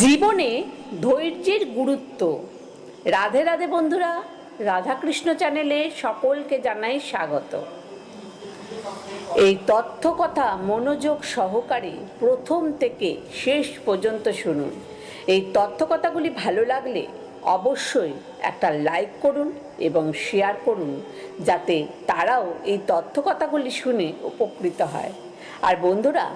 জীবনে ধৈর্যের গুরুত্ব। রাধে রাধে বন্ধুরা, রাধাকৃষ্ণ চ্যানেলে সকলকে জানাই স্বাগত। এই তথ্য কথা মনোযোগ সহকারে প্রথম থেকে শেষ পর্যন্ত শুনুন। এই তথ্য কথাগুলি ভালো লাগলে অবশ্যই একটা লাইক করুন এবং শেয়ার করুন, যাতে তারাও এই তথ্য কথাগুলি শুনে উপকৃত হয়। আর বন্ধুরা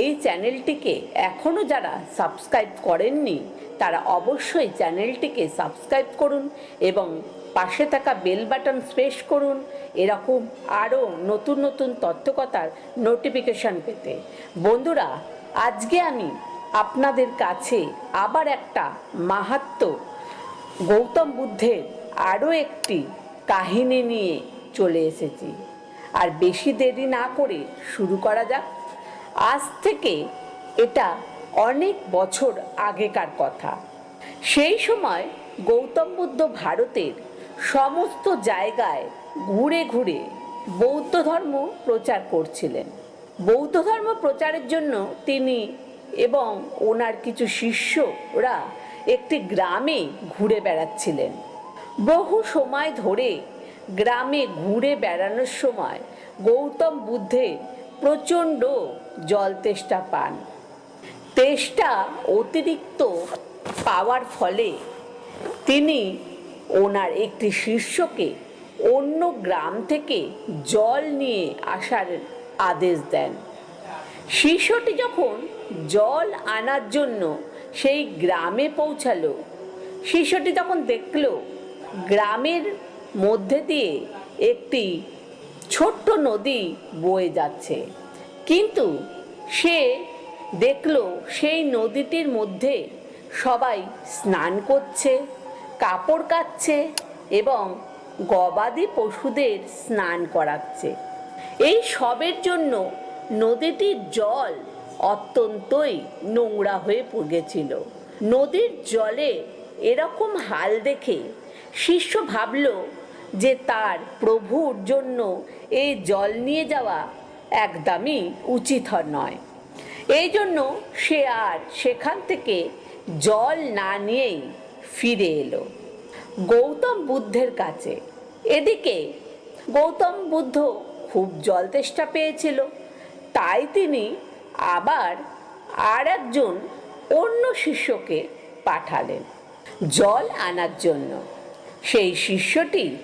এই চ্যানেলটিকে এখনও যারা সাবস্ক্রাইব করেননি, তারা অবশ্যই চ্যানেলটিকে সাবস্ক্রাইব করুন এবং পাশে থাকা বেল বাটন প্রেস করুন। এরকম আরও নতুন নতুন তথ্যকথার নোটিফিকেশন পেতে। বন্ধুরা, আজকে আমি আপনাদের কাছে আবার একটা মাহাত্ম গৌতম বুদ্ধের আরও একটি কাহিনী নিয়ে চলে এসেছি। আর বেশি দেরি না করে শুরু করা যাক। আজ থেকে এটা অনেক বছর আগেকার কথা। সেই সময় গৌতম বুদ্ধ ভারতের সমস্ত জায়গায় ঘুরে ঘুরে বৌদ্ধ ধর্ম প্রচার করছিলেন। বৌদ্ধ ধর্ম প্রচারের জন্য তিনি এবং ওনার কিছু শিষ্যরা একটি গ্রামে ঘুরে বেড়াচ্ছিলেন। বহু সময় ধরে গ্রামে ঘুরে বেড়ানোর সময় গৌতম বুদ্ধের প্রচণ্ড জল তেষ্টা পান। তেষ্টা অতিরিক্ত পাওয়ার ফলে তিনি ওনার একটি শিষ্যকে অন্য গ্রাম থেকে জল নিয়ে আসার আদেশ দেন। শিষ্যটি যখন জল আনার জন্য সেই গ্রামে পৌঁছালো, শিষ্যটি তখন দেখল গ্রামের মধ্যে দিয়ে একটি ছোট্ট নদী বয়ে যাচ্ছে। কিন্তু সে দেখল সেই নদীটির মধ্যে সবাই স্নান করছে, কাপড় কাচ্ছে এবং গবাদি পশুদের স্নান করাচ্ছে। এই সবের জন্য নদীটির জল অত্যন্তই নোংরা হয়ে গেছিল নদীর জলে এরকম হাল দেখে শিষ্য ভাবল যে তার প্রভুর জন্য এই জল নিয়ে যাওয়া একদমই উচিত নয়। এই জন্য সে আর সেখান থেকে জল না নিয়েই ফিরে এলো। গৌতম বুদ্ধের কাছে। এদিকে গৌতম বুদ্ধ খুব জল তেষ্টা পেয়েছিল। তাই তিনি আবার আর একজন অন্য শিষ্যকে পাঠালেন জল আনার জন্য। সেই শিষ্যটি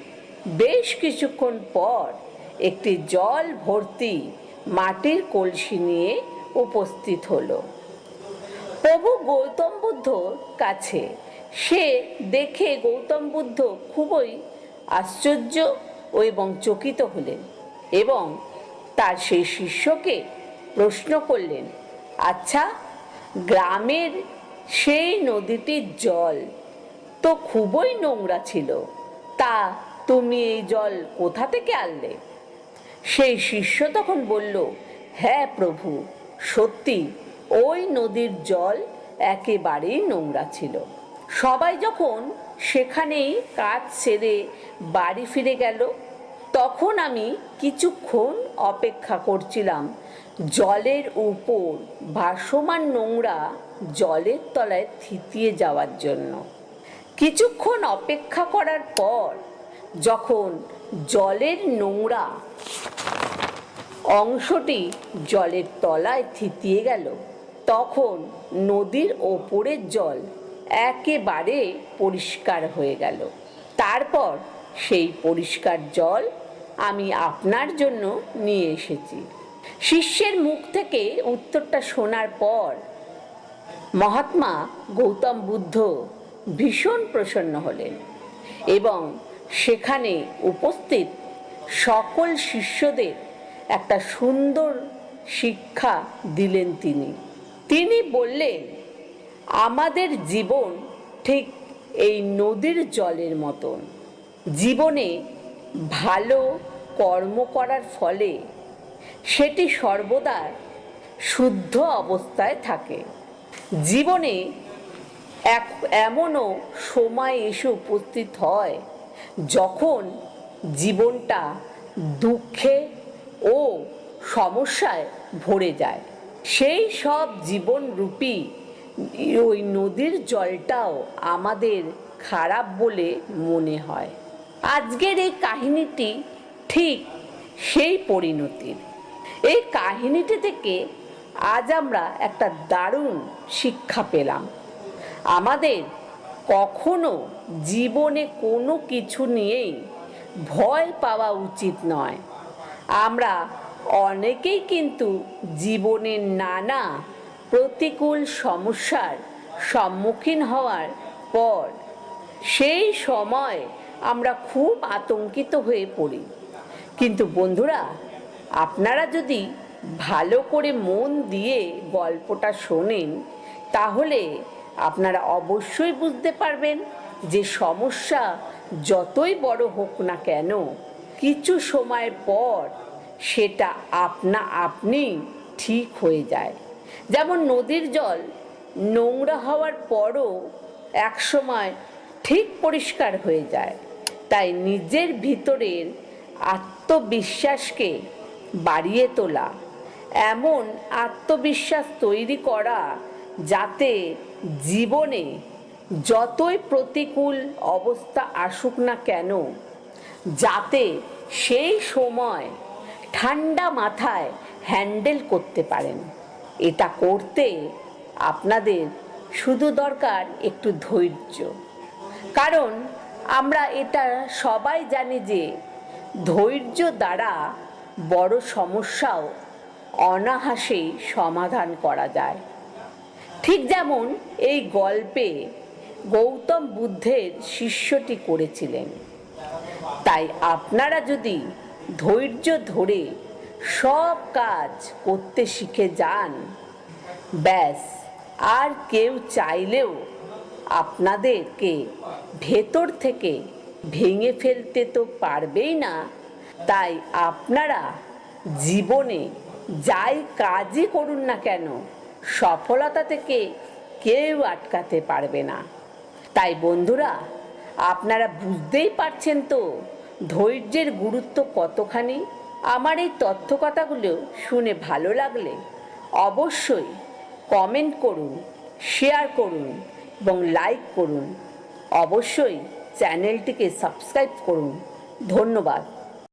বেশ কিছুক্ষণ পর একটি জল ভর্তি মাটির কলসি নিয়ে উপস্থিত হলো। প্রভু গৌতম বুদ্ধর কাছে। সে দেখে গৌতম বুদ্ধ খুবই আশ্চর্য এবং চকিত হলেন এবং তার সেই শিষ্যকে প্রশ্ন করলেন আচ্ছা গ্রামের সেই নদীটির জল তো খুবই নোংরা ছিল। তা তুমি এই জল কোথা থেকে আনলে? সেই শিষ্য তখন বলল হ্যাঁ প্রভু, সত্যি, ওই নদীর জল একেবারেই নোংরা ছিল। সবাই যখন সেখানেই কাজ সেরে বাড়ি ফিরে গেল, তখন আমি কিছুক্ষণ অপেক্ষা করছিলাম, জলের উপর ভাসমান নোংরা জলের তলায় থিতিয়ে যাওয়ার জন্য। কিছুক্ষণ অপেক্ষা করার পর, যখন জলের নোংরা অংশটি জলের তলায় থিতিয়ে গেল। তখন নদীর ওপরের জল একেবারে পরিষ্কার হয়ে গেল। তারপর সেই পরিষ্কার জল আমি আপনার জন্য নিয়ে এসেছি। শিষ্যের মুখ থেকে উত্তরটা শোনার পর মহাত্মা গৌতম বুদ্ধ ভীষণ প্রসন্ন হলেন এবং সেখানে উপস্থিত সকল শিষ্যদের একটা সুন্দর শিক্ষা দিলেন তিনি। তিনি বললেন, আমাদের জীবন ঠিক এই নদীর জলের মতন। জীবনে ভালো কর্ম করার ফলে সেটি সর্বদা শুদ্ধ অবস্থায় থাকে। জীবনে এক এমনও সময় এসে উপস্থিত হয় যখন জীবনটা দুঃখে ও সমস্যায় ভরে যায়। সেই সব জীবনরূপী ওই নদীর জলটাও আমাদের খারাপ বলে মনে হয়। আজকের এই কাহিনীটি ঠিক সেই পরিণতির। এই কাহিনীটি থেকে আজ আমরা একটা দারুণ শিক্ষা পেলাম। আমাদের কখনো জীবনে কোনো কিছু নিয়েই ভয় পাওয়া উচিত নয়। আমরা অনেকেই কিন্তু জীবনের নানা প্রতিকূল সমস্যার সম্মুখীন হওয়ার পর সেই সময় আমরা খুব আতঙ্কিত হয়ে পড়ি। কিন্তু বন্ধুরা, আপনারা যদি ভালো করে মন দিয়ে গল্পটা শোনেন, তাহলে আপনারা অবশ্যই বুঝতে পারবেন যে সমস্যা যতই বড় হোক না কেন কিছু সময় পর সেটা আপনা আপনি ঠিক হয়ে যায়। যেমন নদীর জল নোংরা হওয়ার পরও একসময় ঠিক পরিষ্কার হয়ে যায়। তাই নিজের ভিতরের আত্মবিশ্বাসকে বাড়িয়ে তোলা, এমন আত্মবিশ্বাস তৈরি করা যাতে জীবনে যতই প্রতিকূল অবস্থা আসুক না কেন, যাতে সেই সময় ঠান্ডা মাথায় হ্যান্ডেল করতে পারেন। এটা করতে আপনাদের শুধু দরকার একটু ধৈর্য। কারণ আমরা এটা সবাই জানি যে ধৈর্য দ্বারা বড় সমস্যাও অনাহাসেই সমাধান করা যায়। ঠিক যেমন এই গল্পে গৌতম বুদ্ধের শিষ্যটি করেছিলেন। তাই আপনারা যদি ধৈর্য ধরে সব কাজ করতে শিখে যান, ব্যাস, আর কেউ চাইলেও আপনাদেরকে ভেতর থেকে ভেঙে ফেলতে তো পারবেই না। তাই আপনারা জীবনে যাই কাজই করুন না কেন, সফলতা থেকে কেউ আটকাতে পারবে না। তাই বন্ধুরা, আপনারা বুঝতেই পারছেন তো ধৈর্যের গুরুত্ব কতখানি? আমার এই তথ্যকথাগুলো শুনে ভালো লাগলে অবশ্যই কমেন্ট করুন শেয়ার করুন এবং লাইক করুন। অবশ্যই চ্যানেলটিকে সাবস্ক্রাইব করুন। ধন্যবাদ।